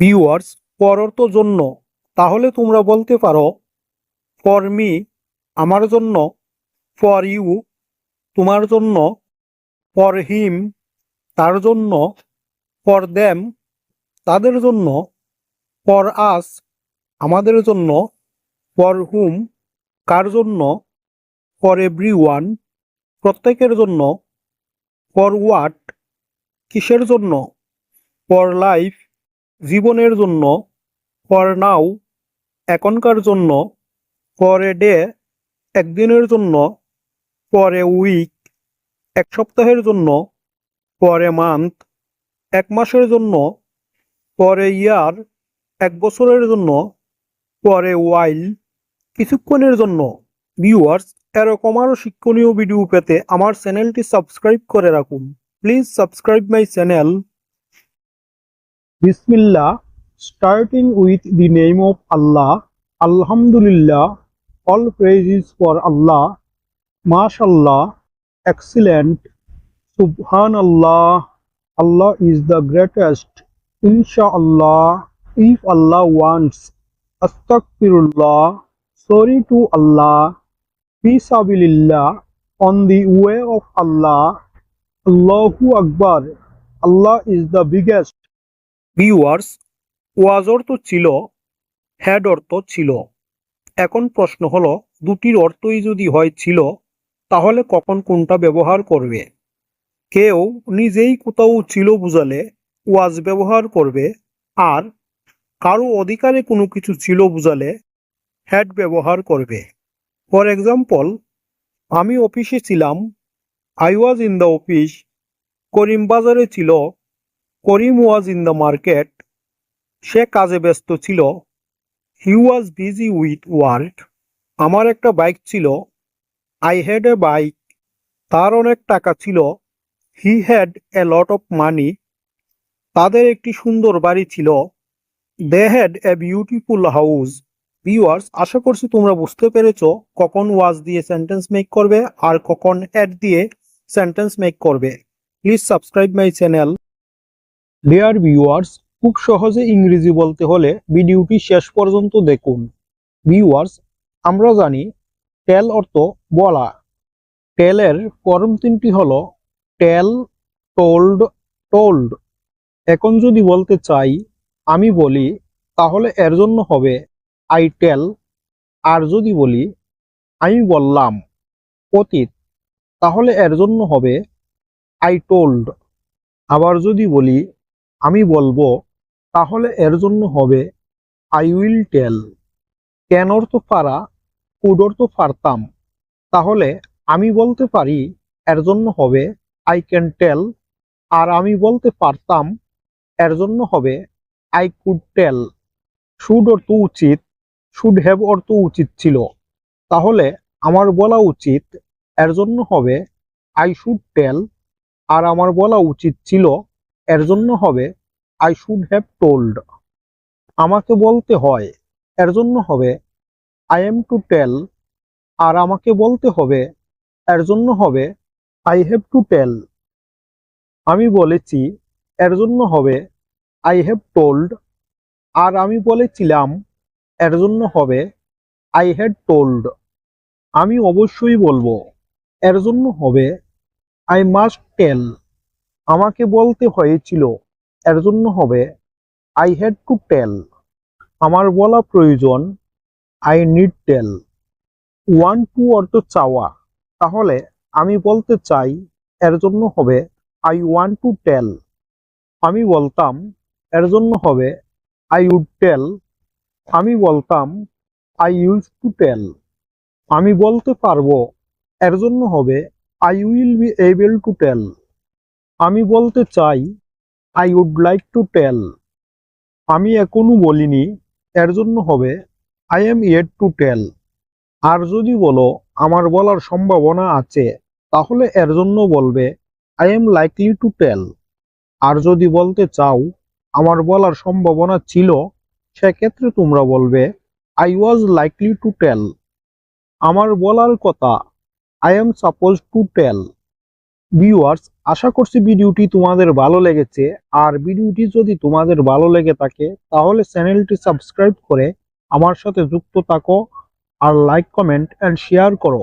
Viewers পর অর্থ জন্য। তাহলে তোমরা বলতে পারো ফর মি আমার জন্য ফর ইউ তোমার জন্য ফর হিম তার জন্য ফর দ্যাম তাদের জন্য ফর আস আমাদের জন্য ফর হুম কার জন্য ফর এভরি ওয়ান প্রত্যেকের জন্য ফর হোয়াট কিসের জন্য ফর লাইফ জীবনের জন্য ফর নাও এখনকার জন্য ফর এ ডে একদিনের জন্য ফর এ উইক এক সপ্তাহের জন্য ফর এ মান্থ এক মাসের জন্য ফর এ ইয়ার এক বছরের জন্য ফর এ ওয়াইল কিছুক্ষণের জন্য। ভিউয়ার্স এরকম আরও শিক্ষণীয় ভিডিও পেতে আমার চ্যানেলটি সাবস্ক্রাইব করে রাখুন। Please subscribe my channel Bismillah, starting with the name of Allah, Alhamdulillah, all praises for Allah, MashaAllah, excellent, Subhanallah, Allah is the greatest, Insha'Allah, if Allah wants, Astaghfirullah, sorry to Allah, Fisabilillah, on the way of Allah, Allahu Akbar, Allah is the biggest, viewers was অর্থ ছিল had অর্থ ছিল। এখন প্রশ্ন হলো, দুটির অর্থই যদি হয় ছিল, তাহলে কখন কোনটা ব্যবহার করবে? কেউ নিজেই কোথাও ছিল বুঝালে ওয়াজ ব্যবহার করবে, আর কারও অধিকারে কোনো কিছু ছিল বুঝালে হ্যাড ব্যবহার করবে। ফর এক্সাম্পল আমি অফিসে ছিলাম I was in the office Karim বাজারে ছিল Karim was in the market. সে কাজে ব্যস্ত ছিল। He was busy with work আমার একটা বাইক ছিল। আই হ্যাড এ বাইক তার অনেক টাকা ছিল। He had a lot of money তাদের একটি সুন্দর বাড়ি ছিল। They had a beautiful house viewers আশা করছি তোমরা বুঝতে পেরেছ কখন ওয়াজ দিয়ে সেন্টেন্স মেক করবে আর কখন অ্যাড দিয়ে সেন্টেন্স মেক করবে। Please subscribe my channel dear viewers খুব সহজে ইংরেজি বলতে হলে ভিডিওটি শেষ পর্যন্ত দেখুন। ভিউয়ার্স আমরা জানি টেল অর্থ বলা। টেলের ফর্ম তিনটি হলো টেল টোল্ড টোল্ড এখন যদি বলতে চাই, আমি বলি, তাহলে এর জন্য হবে আই টেল আর যদি বলি, আমি বললাম, অতীত। তাহলে এর জন্য হবে আই টোল্ড আবার যদি বলি আমি বলব, তাহলে এর জন্য হবে আই উইল টেল ক্যান অর্থ পারা কুড অর্থ পারতাম তাহলে আমি বলতে পারি, এর জন্য হবে আই ক্যান টেল আর আমি বলতে পারতাম, এর জন্য হবে আই কুড টেল শুড অর্থ উচিত? শুড হ্যাভ অর্থ উচিত ছিল। তাহলে আমার বলা উচিত, এর জন্য হবে আই শুড টেল আর আমার বলা উচিত ছিল এর জন্য হবে আই শুড হ্যাভ টোল্ড আমাকে বলতে হয় এর জন্য হবে আই এম টু টেল আর আমাকে বলতে হবে এর জন্য হবে আই হ্যাভ টু টেল আমি বলেছি এর জন্য হবে আই হ্যাভ টোল্ড আর আমি বলেছিলাম এর জন্য হবে আই হ্যাড টোল্ড আমি অবশ্যই বলব এর জন্য হবে আই মাস্ট টেল আমাকে বলতে হয়েছিল এর জন্য হবে আই হ্যাড টু টেল আমার বলা প্রয়োজন I need tell want to অর্থ চাওয়া। তাহলে আমি বলতে চাই এর জন্য হবে আই ওয়ান টু টেল আমি বলতাম এর জন্য হবে আই উড টেল আমি বলতাম আই ইউজ টু টেল আমি বলতে পারব এর জন্য হবে I will be able to tell আমি বলতে চাই I would like to tell আমি এখনও বলিনি, এর জন্য হবে I am yet to tell আর যদি বলো, আমার বলার সম্ভাবনা আছে, তাহলে এর জন্য বলবে I am likely to tell আর যদি বলতে চাও, আমার বলার সম্ভাবনা ছিল, সেক্ষেত্রে তোমরা বলবে I was likely to tell আমার বলার কথা I am suppose to tell viewers আশা করছি ভিডিওটি তোমাদের ভালো লেগেছে। আর ভিডিওটি যদি তোমাদের ভালো লেগে থাকে, তাহলে চ্যানেলটি সাবস্ক্রাইব করে আমার সাথে যুক্ত থাকো আর লাইক, কমেন্ট অ্যান্ড শেয়ার করো।